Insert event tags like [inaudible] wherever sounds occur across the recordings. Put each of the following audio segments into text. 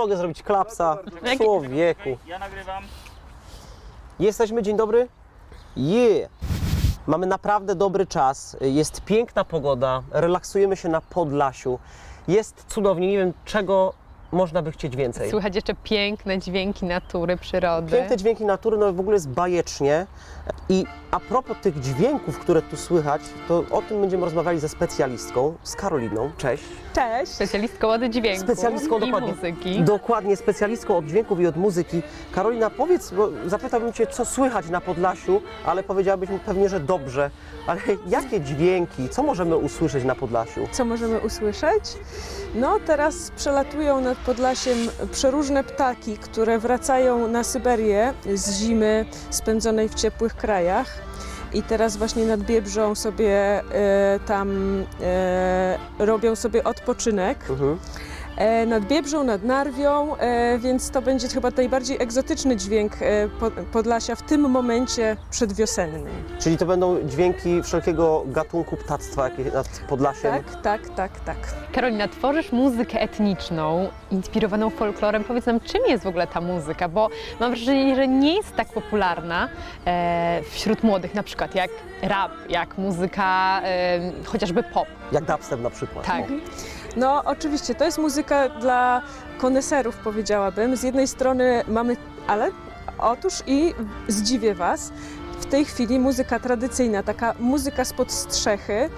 mogę zrobić klapsa. Człowieku. Ja nagrywam. Jesteśmy, dzień dobry? Yeah. Mamy naprawdę dobry czas. Jest piękna pogoda. Relaksujemy się na Podlasiu. Jest cudownie. Nie wiem, czego można by chcieć więcej. Słychać jeszcze piękne dźwięki natury, przyrody. Piękne dźwięki natury, no w ogóle jest bajecznie. I a propos tych dźwięków, które tu słychać, to o tym będziemy rozmawiali ze specjalistką, z Karoliną. Cześć. Cześć! Specjalistką od dźwięku Specjalistką i dokładnie. muzyki. Dokładnie, specjalistką od dźwięków i od muzyki. Karolina, powiedz, bo zapytałbym Cię, co słychać na Podlasiu, ale powiedziałabyś mi pewnie, że dobrze. Ale [laughs] jakie dźwięki, co możemy usłyszeć na Podlasiu? Co możemy usłyszeć? No, teraz przelatują nad Podlasiem przeróżne ptaki, które wracają na Syberię z zimy spędzonej w ciepłych krajach. I teraz właśnie nad Biebrzą sobie e, tam e, robią sobie odpoczynek. Mhm. E, nad Biebrzą, nad Narwią, e, więc to będzie chyba najbardziej egzotyczny dźwięk e, Po- Podlasia w tym momencie przedwiosennym. Czyli to będą dźwięki wszelkiego gatunku ptactwa jakie nad Podlasiem? Tak, tak, tak, tak. Karolina, tworzysz muzykę etniczną, inspirowaną folklorem. Powiedz nam, czym jest w ogóle ta muzyka? Bo mam wrażenie, że nie jest tak popularna wśród młodych, na przykład jak rap, jak muzyka chociażby pop. Jak dubstep na przykład. Tak. No, oczywiście, to jest muzyka dla koneserów, powiedziałabym. Z jednej strony mamy, ale otóż i zdziwię Was, w tej chwili muzyka tradycyjna, taka muzyka spod strzechy,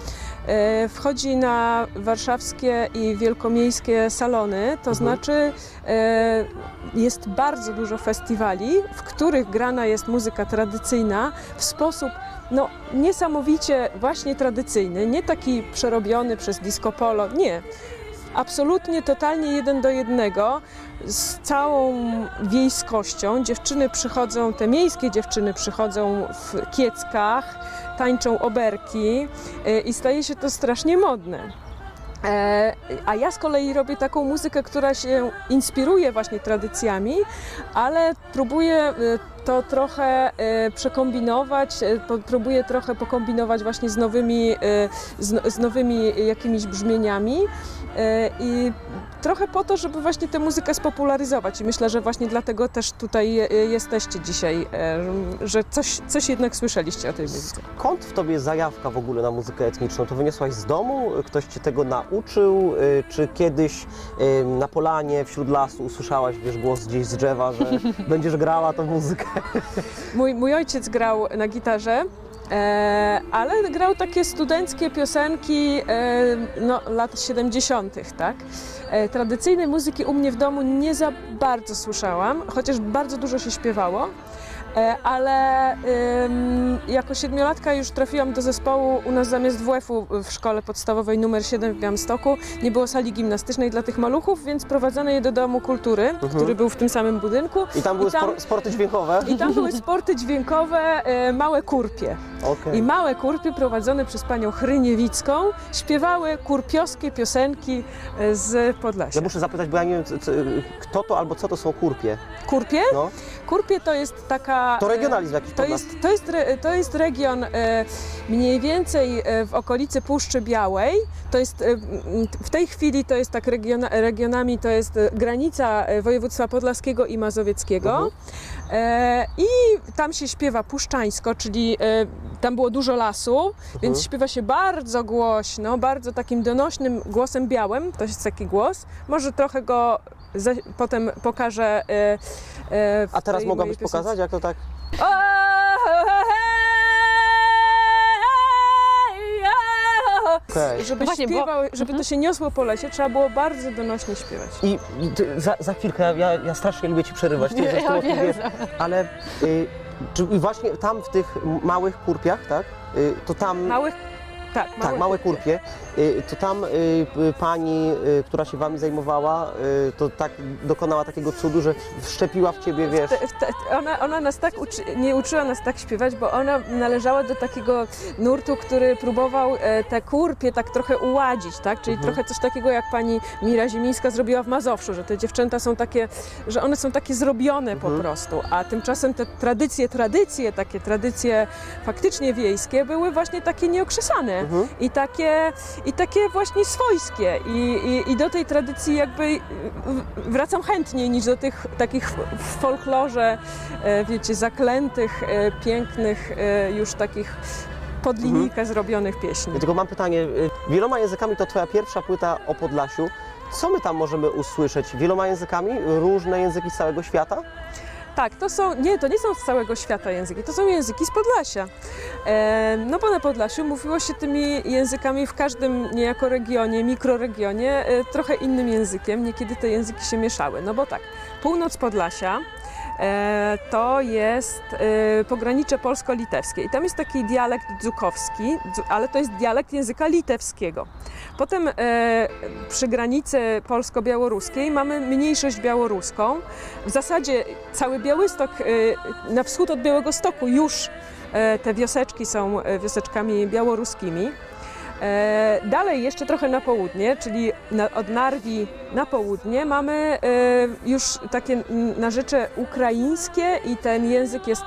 e, wchodzi na warszawskie i wielkomiejskie salony, to znaczy e, jest bardzo dużo festiwali, w których grana jest muzyka tradycyjna w sposób no, niesamowicie właśnie tradycyjny, nie taki przerobiony przez disco polo, nie. Absolutnie, totalnie jeden do jednego, z całą wiejskością. Dziewczyny przychodzą, te miejskie dziewczyny przychodzą w kieckach, tańczą oberki y, i staje się to strasznie modne. E, A ja z kolei robię taką muzykę, która się inspiruje właśnie tradycjami, ale próbuję y, to trochę y, przekombinować, y, próbuję trochę pokombinować właśnie z nowymi, y, z, z nowymi jakimiś brzmieniami i trochę po to, żeby właśnie tę muzykę spopularyzować i myślę, że właśnie dlatego też tutaj jesteście dzisiaj, że coś, coś jednak słyszeliście o tej muzyce. Skąd w Tobie zajawka w ogóle na muzykę etniczną? To wyniosłaś z domu? Ktoś Cię tego nauczył? Czy kiedyś na polanie wśród lasu usłyszałaś, wiesz, głos gdzieś z drzewa, że [laughs] będziesz grała tą muzykę? [laughs] Mój, mój ojciec grał na gitarze, e, ale grał takie studenckie piosenki e, no, lat 70., tak? E, tradycyjnej muzyki u mnie w domu nie za bardzo słyszałam, chociaż bardzo dużo się śpiewało. E, Ale ym, jako siedmiolatka już trafiłam do zespołu u nas zamiast WF-u w szkole podstawowej numer 7 w Białymstoku. Nie było sali gimnastycznej dla tych maluchów, więc prowadzono je do Domu Kultury, który był w tym samym budynku. I tam były I tam- spor- sporty dźwiękowe? I tam były sporty dźwiękowe, e, małe kurpie. Okej. I małe kurpie prowadzone przez panią Chryniewicką śpiewały kurpiowskie piosenki e, z Podlasia. Ja muszę zapytać, bo ja nie wiem, kto to albo co to są kurpie. Kurpie? No. Kurpie to jest taka... To regionalizm jakiś To jest, to, jest, to jest region e, mniej więcej e, w okolicy Puszczy Białej. To jest, e, w tej chwili to jest tak regiona, regionami, to jest granica województwa podlaskiego i mazowieckiego. Mhm. I tam się śpiewa puszczańsko, czyli tam było dużo lasu, więc śpiewa się bardzo głośno, bardzo takim donośnym głosem białym. To jest taki głos. Może trochę go za, potem pokażę. E, e, A teraz mogłabyś pokazać, jak to tak... Okej. Żeby, Właśnie, bo- śpiewał, żeby to się niosło po lesie, trzeba było bardzo donośnie śpiewać. I ty, za, za chwilkę, ja- ja, ja strasznie lubię Ci przerywać, ty ja wiem. ale y, czy, i właśnie tam w tych małych kurpiach, tak, y, to tam... Małych, tak, małe, Tak, małe kurpie. Y, To tam y, pani, y, która się wami zajmowała, to tak dokonała takiego cudu, że wszczepiła w ciebie, wiesz. Ona, ona nas tak uczy, nie uczyła nas tak śpiewać, bo ona należała do takiego nurtu, który próbował e, te kurpie tak trochę uładzić, tak? Czyli Mhm. trochę coś takiego jak pani Mira Ziemińska zrobiła w Mazowszu, że te dziewczęta są takie, że one są takie zrobione Mhm. po prostu, a tymczasem te tradycje, tradycje, takie tradycje faktycznie wiejskie były właśnie takie nieokrzesane Mhm. i takie, i takie właśnie swojskie. I, i, I do tej tradycji jakby y, wracam chętniej niż do tych takich w folklorze, e, wiecie, zaklętych, e, pięknych, e, już takich pod linijkę zrobionych pieśni. Ja tylko mam pytanie, y, wieloma językami to twoja pierwsza płyta o Podlasiu. Co my tam możemy usłyszeć? Wieloma językami? Różne języki z całego świata? Tak, to są, nie, to nie są z całego świata języki, to są języki z Podlasia. E, no bo na Podlasiu mówiło się tymi językami w każdym niejako regionie, mikroregionie, e, trochę innym językiem, niekiedy te języki się mieszały. No bo tak, północ Podlasia e, to jest e, pogranicze polsko-litewskie i tam jest taki dialekt dzukowski, dzu- ale to jest dialekt języka litewskiego. Potem e, przy granicy polsko-białoruskiej mamy mniejszość białoruską. W zasadzie cały Białystok e, na wschód od Białego Stoku już e, te wioseczki są e, wioseczkami białoruskimi. E, Dalej jeszcze trochę na południe, czyli od Narwi na południe mamy już takie narzecze ukraińskie i ten język jest,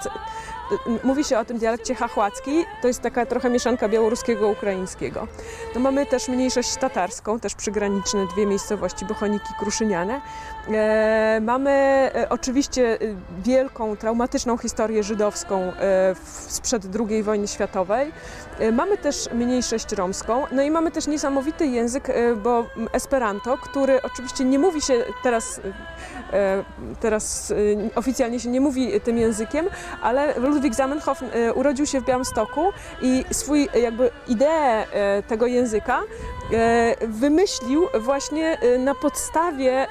mówi się o tym dialekcie chachłacki, to jest taka trochę mieszanka białoruskiego, ukraińskiego. No mamy też mniejszość tatarską, też przygraniczne dwie miejscowości, Bochoniki, Kruszyniane. E, mamy e, oczywiście e, wielką, traumatyczną historię żydowską e, w, sprzed II wojny światowej. E, Mamy też mniejszość romską, no i mamy też niesamowity język, e, bo Esperanto, który oczywiście nie mówi się teraz, e, teraz e, oficjalnie się nie mówi tym językiem, ale Ludwik Zamenhof e, urodził się w Białymstoku i swój e, jakby ideę e, tego języka wymyślił właśnie na podstawie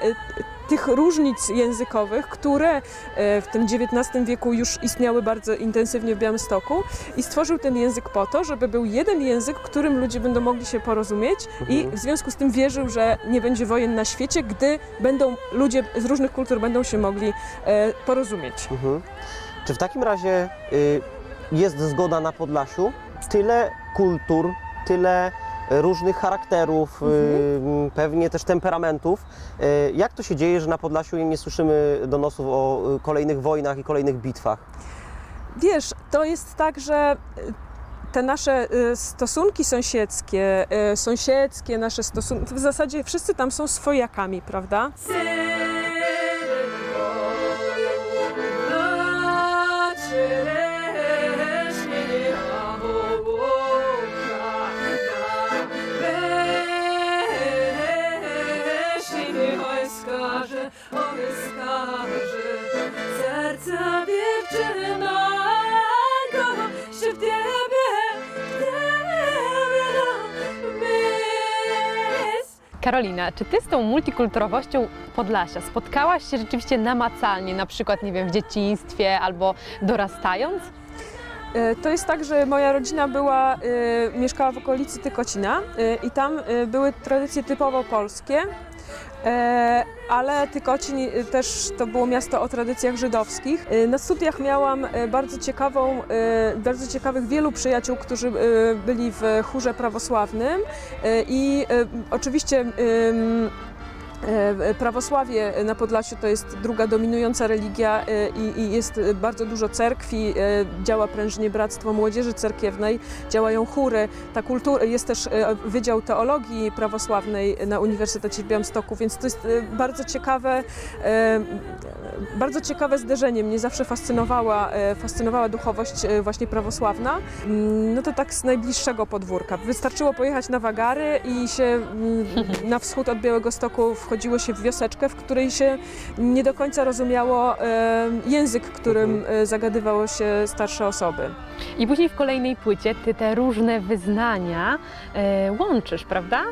tych różnic językowych, które w tym XIX wieku już istniały bardzo intensywnie w Białymstoku i stworzył ten język po to, żeby był jeden język, którym ludzie będą mogli się porozumieć i Mhm. w związku z tym wierzył, że nie będzie wojen na świecie, gdy będą ludzie z różnych kultur będą się mogli porozumieć. Mhm. Czy w takim razie y, jest zgoda na Podlasiu? Tyle kultur, tyle różnych charakterów, y, pewnie też temperamentów. Y, jak to się dzieje, że na Podlasiu nie słyszymy donosów o y, kolejnych wojnach i kolejnych bitwach? Wiesz, to jest tak, że y, te nasze y, stosunki sąsiedzkie, y, sąsiedzkie nasze stosunki, w zasadzie wszyscy tam są swojakami, prawda? Karolina, czy ty z tą multikulturowością Podlasia spotkałaś się rzeczywiście namacalnie, na przykład, nie wiem, w dzieciństwie albo dorastając? E, To jest tak, że moja rodzina była, e, mieszkała w okolicy Tykocina e, i tam były tradycje typowo polskie, ale Tykocin e, też to było miasto o tradycjach żydowskich. E, Na studiach miałam e, bardzo ciekawą, e, bardzo ciekawych wielu przyjaciół, którzy e, byli w chórze prawosławnym e, i e, oczywiście E, Prawosławie na Podlasiu to jest druga dominująca religia e, i, jest bardzo dużo cerkwi, e, działa prężnie Bractwo Młodzieży Cerkiewnej, działają chóry, ta kultura, jest też e, Wydział Teologii Prawosławnej na Uniwersytecie w Białymstoku, więc to jest e, bardzo ciekawe, e, bardzo ciekawe zderzenie. Mnie zawsze fascynowała, e, fascynowała duchowość e, właśnie prawosławna. Mm, No to tak z najbliższego podwórka. Wystarczyło pojechać na Wagary i się mm, na wschód od Białegostoku wchodziło się w wioseczkę, w której się nie do końca rozumiało język, którym e, zagadywało się starsze osoby. I później w kolejnej płycie ty te różne wyznania e, łączysz, prawda?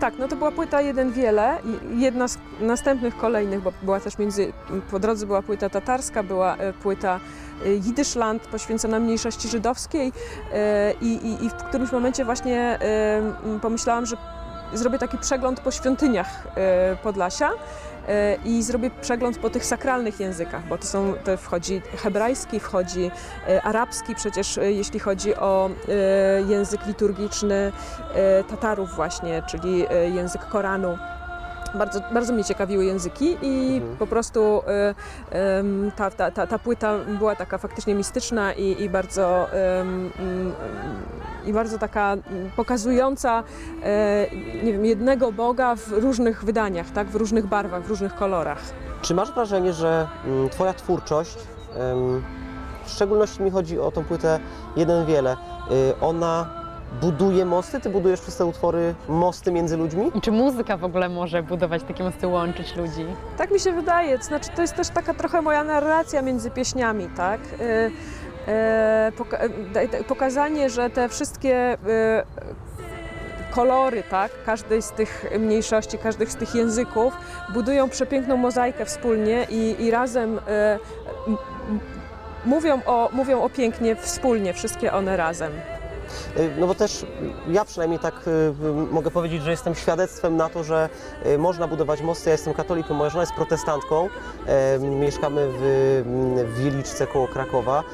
Tak, no to była płyta Jeden Wiele jedna z następnych kolejnych, bo była też między, po drodze była płyta tatarska, była e, płyta Jidyszland poświęcona mniejszości żydowskiej i, i, i w którymś momencie właśnie pomyślałam, że zrobię taki przegląd po świątyniach e, Podlasia e, i zrobię przegląd po tych sakralnych językach, bo to są, to wchodzi hebrajski, wchodzi e, arabski, przecież jeśli chodzi o język liturgiczny Tatarów właśnie, czyli język Koranu. Bardzo, bardzo mnie ciekawiły języki i Mhm. po prostu y, ym, ta, ta, ta, ta płyta była taka faktycznie mistyczna i, i bardzo i bardzo taka pokazująca e, nie wiem, jednego Boga w różnych wydaniach, tak? w różnych barwach, w różnych kolorach. Czy masz wrażenie, że mm, Twoja twórczość, w szczególności mi chodzi o tą płytę Jeden Wiele, y, ona buduje mosty? Ty budujesz przez te utwory mosty między ludźmi? I czy muzyka w ogóle może budować takie mosty, łączyć ludzi? Tak mi się wydaje, to znaczy to jest też taka trochę moja narracja między pieśniami, tak? E, e, poka- e, pokazanie, że te wszystkie e, kolory, tak, każdej z tych mniejszości, każdych z tych języków budują przepiękną mozaikę wspólnie i, i razem e, mówią o, mówią o pięknie wspólnie, wszystkie one razem. Y, No bo też ja przynajmniej tak y, mogę powiedzieć, że jestem świadectwem na to, że y, można budować mosty. Ja jestem katolikiem, moja żona jest protestantką. Mieszkamy w, Wieliczce koło Krakowa.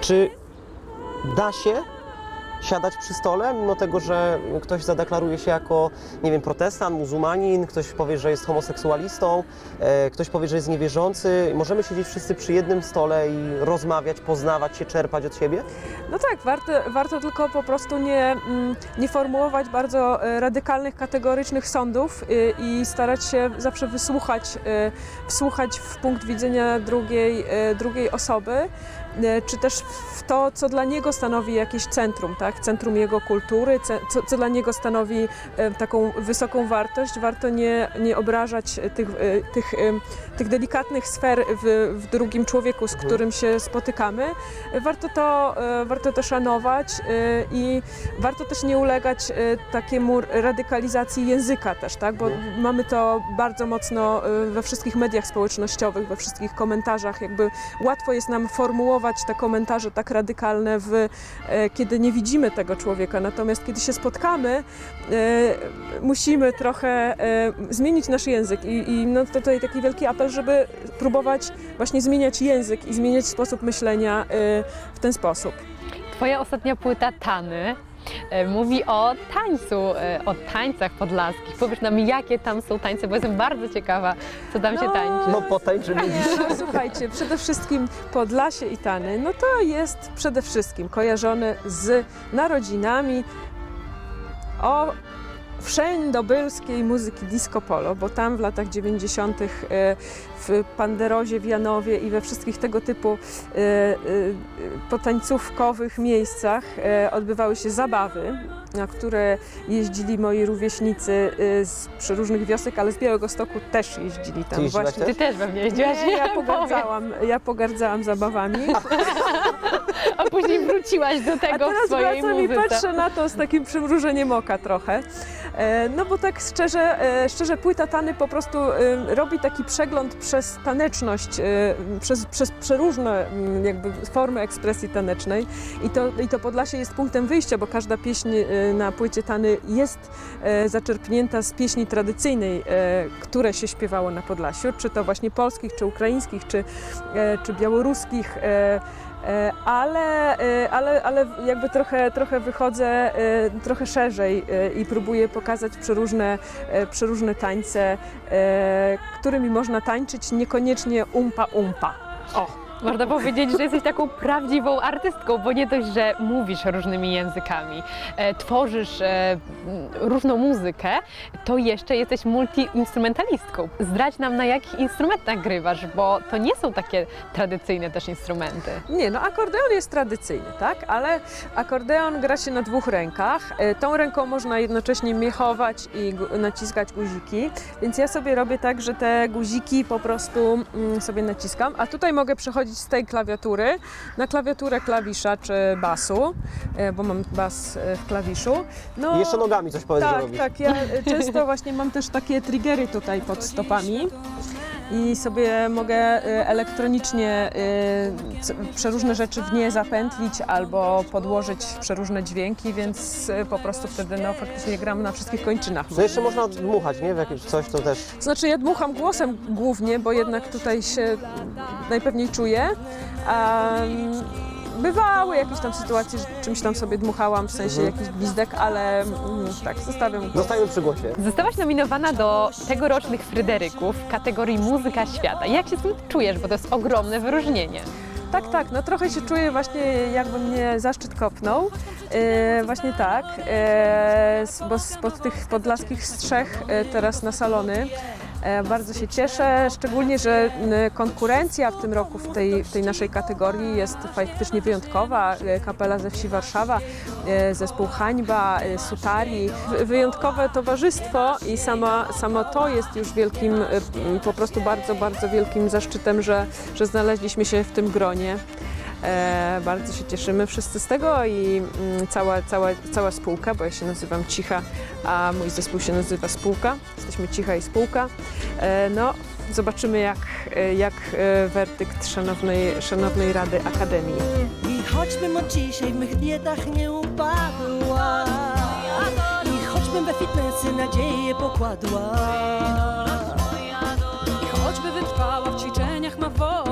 Czy da się siadać przy stole, mimo tego, że ktoś zadeklaruje się jako, nie wiem, protestant, muzułmanin, ktoś powie, że jest homoseksualistą, e, ktoś powie, że jest niewierzący. Możemy siedzieć wszyscy przy jednym stole i rozmawiać, poznawać się, czerpać od siebie? No tak, warto, warto tylko po prostu nie, mm, nie formułować bardzo e, radykalnych, kategorycznych sądów y, i starać się zawsze wysłuchać, e, wsłuchać w punkt widzenia drugiej, e, drugiej osoby, e, czy też w to, co dla niego stanowi jakieś centrum, tak? centrum jego kultury, co, co dla niego stanowi e, taką wysoką wartość. Warto nie, nie obrażać tych, e, tych, tych delikatnych sfer w, w drugim człowieku, z którym się spotykamy. Warto to, e, warto to szanować e, i warto też nie ulegać e, takiemu radykalizacji języka też, tak? bo mamy to bardzo mocno e, we wszystkich mediach społecznościowych, we wszystkich komentarzach, jakby łatwo jest nam formułować te komentarze tak radykalne, w, e, kiedy nie widzimy tego człowieka, natomiast kiedy się spotkamy, e, musimy trochę e, zmienić nasz język. I, i no, to tutaj taki wielki apel, żeby próbować właśnie zmieniać język i zmieniać sposób myślenia w ten sposób. Twoja ostatnia płyta Tany mówi o tańcu, e, o tańcach podlaskich. Powiesz nam, jakie tam są tańce, bo jestem bardzo ciekawa, co tam się No, tańczy. No potańczymy Nie, no słuchajcie, przede wszystkim Podlasie i Tany, no to jest przede wszystkim kojarzone z narodzinami o wszędobylskiej muzyki disco polo, bo tam w latach 90. e, w Panderozie, w Janowie i we wszystkich tego typu e, e, potańcówkowych miejscach odbywały się zabawy, na które jeździli moi rówieśnicy z przeróżnych wiosek, ale z Białego Stoku też jeździli tam Ty jeździłaś właśnie. Ty też pewnie jeździłaś, Nie, ja [laughs] pogardzałam, ja pogardzałam zabawami. [laughs] A później wróciłaś do A tego w teraz swojej wracam i muzyce. patrzę na to z takim przymrużeniem oka trochę. E, No bo tak szczerze, e, szczerze płyta Tany po prostu e, robi taki przegląd przez taneczność, przez, przez przeróżne mm, jakby formy ekspresji tanecznej i to, i to Podlasie jest punktem wyjścia, bo każda pieśń na płycie Tany jest zaczerpnięta z pieśni tradycyjnej, które się śpiewało na Podlasiu, czy to właśnie polskich, czy ukraińskich, czy, czy białoruskich. E, Ale, e, ale, ale jakby trochę, trochę wychodzę e, trochę szerzej i próbuję pokazać przeróżne, przeróżne tańce, którymi można tańczyć, niekoniecznie umpa umpa. O, Można powiedzieć, że jesteś taką prawdziwą artystką, bo nie dość, że mówisz różnymi językami, e, tworzysz e, różną muzykę, to jeszcze jesteś multiinstrumentalistką. Zdradź nam, na jakich instrumentach grywasz, bo to nie są takie tradycyjne też instrumenty. Nie, no akordeon jest tradycyjny, tak? Ale akordeon gra się na dwóch rękach. E, Tą ręką można jednocześnie miechować i naciskać guziki, więc ja sobie robię tak, że te guziki po prostu mm, sobie naciskam, a tutaj mogę przechodzić z tej klawiatury na klawiaturę klawisza czy basu, e, bo mam bas e, w klawiszu. No, I jeszcze nogami coś powiedz, że tak, robisz. tak. Ja często właśnie mam też takie triggery tutaj pod stopami i sobie mogę e, elektronicznie c- przeróżne rzeczy w nie zapętlić albo podłożyć przeróżne dźwięki, więc e, po prostu wtedy no, faktycznie gram na wszystkich kończynach. No jeszcze można dmuchać, nie? W jakieś coś, to też... Znaczy ja dmucham głosem głównie, bo jednak tutaj się najpewniej czuję. A, bywały jakieś tam sytuacje, że czymś tam sobie dmuchałam, w sensie Mhm. jakiś gwizdek, ale mm, tak, zostawiam go. Zostajemy przy głosie. Zostałaś nominowana do tegorocznych Fryderyków w kategorii Muzyka Świata. Jak się z tym czujesz, bo to jest ogromne wyróżnienie. Tak, tak, no trochę się czuję właśnie jakby mnie zaszczyt kopnął. E, właśnie tak, e, s- bo spod tych podlaskich strzech e, teraz na salony. E, bardzo się cieszę, szczególnie, że konkurencja w tym roku w tej, w tej naszej kategorii jest faktycznie wyjątkowa. E, Kapela ze wsi Warszawa, e, zespół Hańba, Sutari. Wy- Wyjątkowe towarzystwo i sama, samo to jest już wielkim, po prostu bardzo, bardzo wielkim zaszczytem, że, że znaleźliśmy się w tym gronie. E, bardzo się cieszymy wszyscy z tego i mm, cała, cała, cała spółka, bo ja się nazywam Cicha, a mój zespół się nazywa Spółka. Jesteśmy Cicha i Spółka. E, no, zobaczymy jak, e, jak e, werdykt szanownej, szanownej Rady Akademii. I choćbym od dzisiaj w mych dietach nie upadła I choćbym we fitnessy nadzieję pokładła I choćby wytrwała w ćwiczeniach ma wola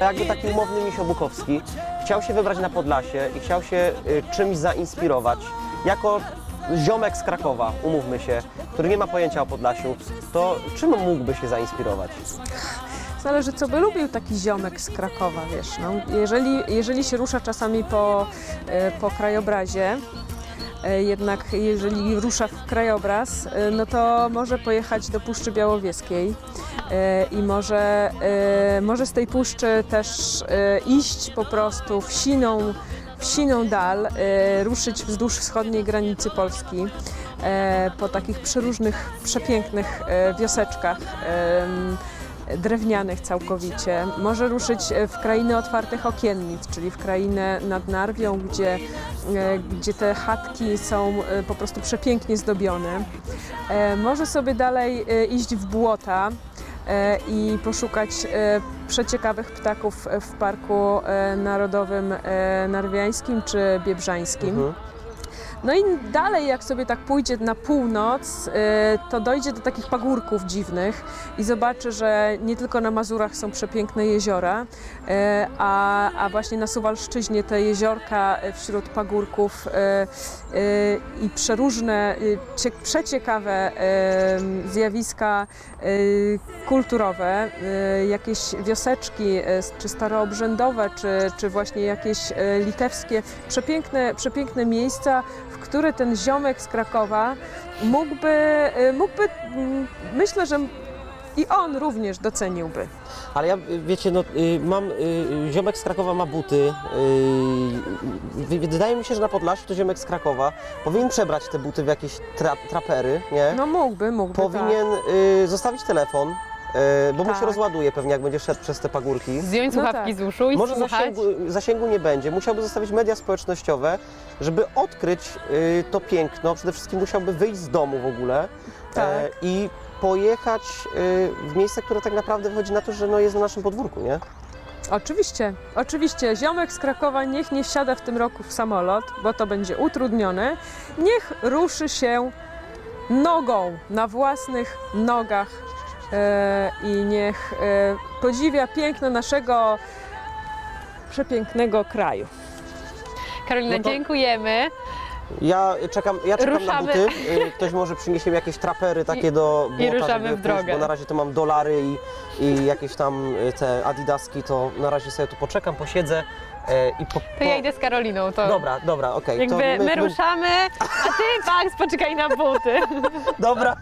Jakby taki umowny misio Bukowski chciał się wybrać na Podlasie i chciał się y, czymś zainspirować. Jako ziomek z Krakowa, umówmy się, który nie ma pojęcia o Podlasiu, to czym mógłby się zainspirować? Zależy, co by lubił taki ziomek z Krakowa, wiesz. No. Jeżeli, jeżeli się rusza czasami po, e, po krajobrazie, e, jednak jeżeli rusza w krajobraz, e, no to może pojechać do Puszczy Białowieskiej i może, e, może z tej puszczy też e, iść po prostu w siną, w siną dal, e, ruszyć wzdłuż wschodniej granicy Polski e, po takich przeróżnych, przepięknych e, wioseczkach. drewnianych całkowicie. Może ruszyć e, w krainę otwartych okiennic, czyli w krainę nad Narwią, gdzie, e, gdzie te chatki są e, po prostu przepięknie zdobione. E, Może sobie dalej e, iść w błota e, i poszukać e, przeciekawych ptaków w Parku e, Narodowym e, Narwiańskim czy Biebrzańskim. Mhm. No i dalej, jak sobie tak pójdzie na północ, y, to dojdzie do takich pagórków dziwnych i zobaczy, że nie tylko na Mazurach są przepiękne jeziora, y, a, a właśnie na Suwalszczyźnie te jeziorka y, wśród pagórków i przeróżne, cie, przeciekawe zjawiska kulturowe, jakieś wioseczki, czy staroobrzędowe, czy, czy właśnie jakieś litewskie, przepiękne, przepiękne miejsca, w które ten ziomek z Krakowa mógłby, y, mógłby mm, myślę, że i on również doceniłby. Ale ja, wiecie, no, y, mam, y, ziomek z Krakowa ma buty. wy- Wydaje mi się, że na Podlasiu to ziomek z Krakowa powinien przebrać te buty w jakieś tra, trapery, nie? No mógłby, mógłby, Powinien y, zostawić telefon, y, bo mu się Tak. rozładuje pewnie, jak będzie szedł przez te pagórki. Zdjąć No słuchawki tak. z uszu i Może słuchać. zasięgu, zasięgu nie będzie. Musiałby zostawić media społecznościowe, żeby odkryć y, to piękno. Przede wszystkim musiałby wyjść z domu w ogóle e, Tak. i pojechać y, w miejsce, które tak naprawdę wychodzi na to, że no, jest na naszym podwórku, nie? Oczywiście, oczywiście. Ziomek z Krakowa niech nie wsiada w tym roku w samolot, bo to będzie utrudnione. Niech ruszy się nogą, na własnych nogach e, i niech e, podziwia piękno naszego przepięknego kraju. Karolina, No to- dziękujemy. Ja czekam, ja czekam Ruszamy. na buty. Y, Ktoś może przyniesie mi jakieś trapery takie do i błota, ruszamy żeby w pójść, drogę. Bo na razie to mam dolary i, i jakieś tam y, te adidaski, to na razie sobie tu poczekam, posiedzę e, i po, To ja po... idę z Karoliną. To Dobra, dobra, okej. jakby to my, ruszamy, a ty, Pax, poczekaj na buty. [laughs] Dobra,